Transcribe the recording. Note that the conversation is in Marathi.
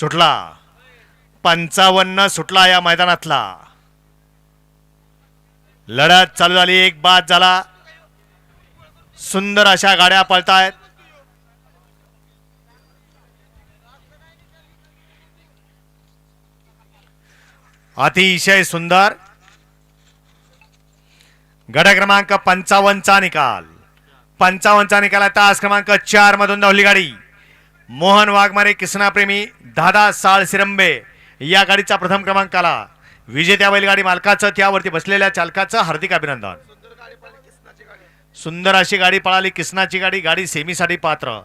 सुटला. पंचावन्न सुटला या मैदानातला. लढत चालू झाली एक बाद झाला. सुंदर अशा गाड्या पळतायत. अतिशय सुंदर. गड क्रमांक पंचावन्नचा निकाल. पंचावन्नचा निकाल तास क्रमांक चार मधून धावली गाडी. मोहन वाघमारे किसनाप्रेमी दादा साळ सिरंबे या गाडीचा प्रथम क्रमांक आला. विजेत्या बैलगाडी मालकाचं त्यावरती बसलेल्या चालकाचं हार्दिक अभिनंदन. सुंदर अशी गाडी पळाली किसनाची गाडी गाडी सेमीसाठी पात्र.